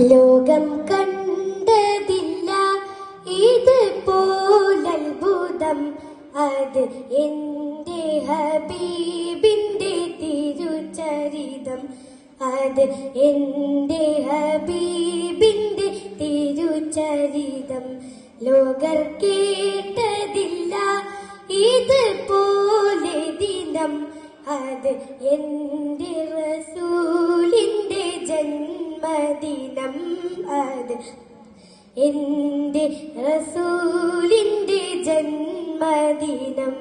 ലോകം കണ്ടതില്ല. ഇത് പോലത്ഭുതം അത് എന്റെ ഹബീബിന്റെ തിരുചരിതം. അത് എന്റെ ഹബീബിന്റെ തിരുചരിതം. ലോകർ കേട്ടതില്ല. ഇത് പോലെ ദിനം അത് എന്റെ ജന്മദിനം അത് എന്റെ റസൂലിന്റെ ജന്മദിനം.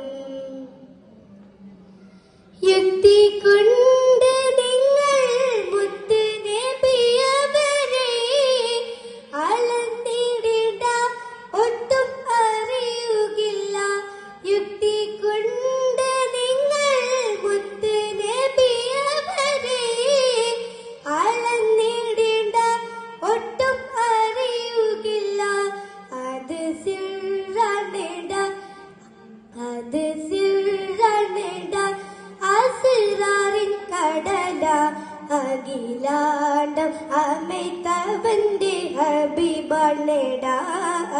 കടല അഖിലാണ്ടം അമൈത്തവന്റെ ഹബീബാണെട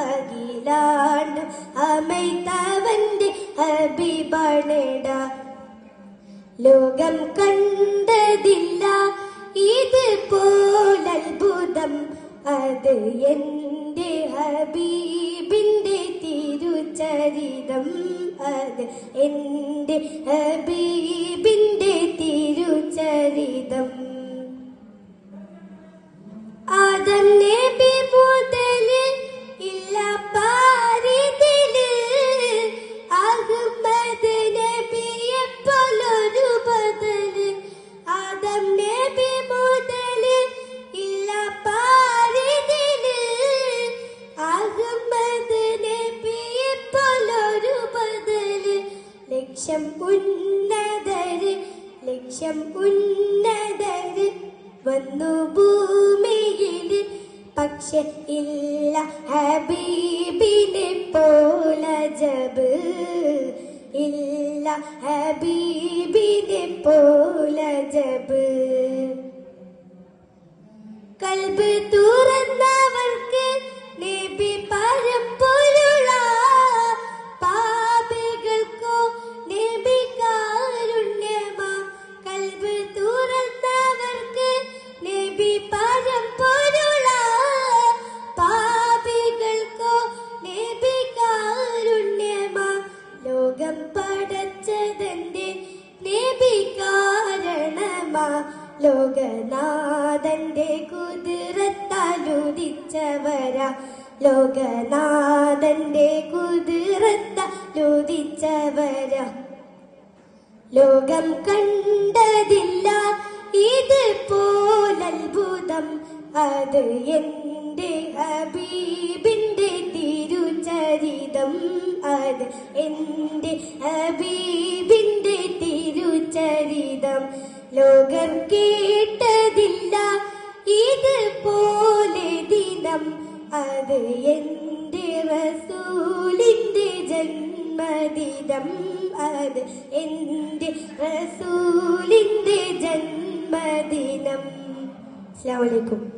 അഖിലാണ്ടം അമൈത്തവന്റെ ഹബീബാണെട ലോകം കണ്ടതില്ല ഇത് പോലത്ഭുതം അത് എന്റെ ഹബീബിന്റെ തിരുചരിതം. അത് എന്റെ ഹബീബിന്റെ ലക്ഷ്യം ഉന്നതര് ലക്ഷ്യം ഉന്നതര് വന്നു ഭൂമിയിൽ പക്ഷെ ഇല്ല ഹബീബിനെ പോലെ ജബ്. ഇല്ല ഹബീബിനെ പോലെ ജബ്. കൽബ് തുറന്നവർക്ക് കാരണമാ ലോകനാഥന്റെ കുതിരത്താലുദിച്ചവരാ. ലോകനാഥന്റെ കുതിരത്താലുദിച്ചവരാ. ലോകം കണ്ടതില്ല ഇത് പോലത്ഭുതം അത് എന്റെ ഹബീബിന്റെ തിരുചരിതം. അത് എന്റെ ഹബീബിന്റെ തിരുചരിതം ലോകം കേട്ടതില്ല. ഇത് പോലെ ദിനം അത് എന്റെ റസൂലിന്റെ ജന്മദിനം അത് എന്റെ റസൂലിന്റെ ജന്മദിനം. അസ്സലാമു അലൈക്കും.